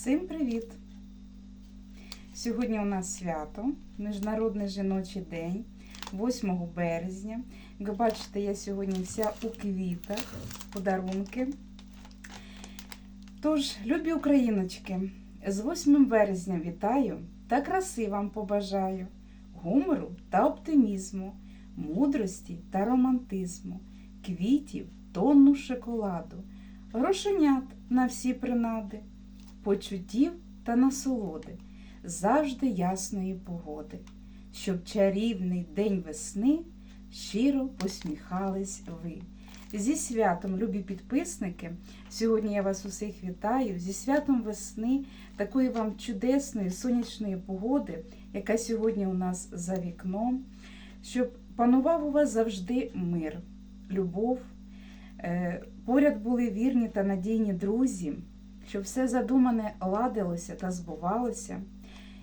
Всім привіт! Сьогодні у нас свято, Міжнародний жіночий день, 8 березня. Ви бачите, я сьогодні вся у квітах, подарунки. Тож, любі україночки, з 8 березня вітаю та краси вам побажаю, гумору та оптимізму, мудрості та романтизму, квітів, тонну шоколаду, грошенят на всі принади, почуттів та насолоди, завжди ясної погоди, щоб чарівний день весни щиро посміхались ви. Зі святом, любі підписники! Сьогодні я вас усіх вітаю зі святом весни, такої вам чудесної сонячної погоди, яка сьогодні у нас за вікном, щоб панував у вас завжди мир, любов, е, поряд були вірні та надійні друзі, щоб все задумане ладилося та збувалося.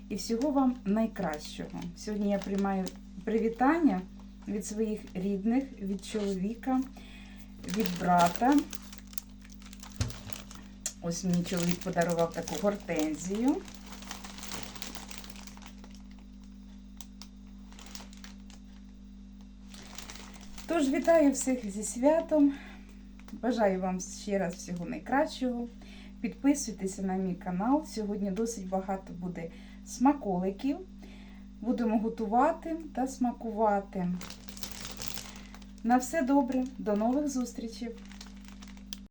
І всього вам найкращого. Сьогодні я приймаю привітання від своїх рідних, від чоловіка, від брата. Ось мені чоловік подарував таку гортензію. Тож вітаю всіх зі святом. Бажаю вам ще раз всього найкращого. Підписуйтеся на мій канал. Сьогодні досить багато буде смаколиків. Будемо готувати та смакувати. На все добре, до нових зустрічей!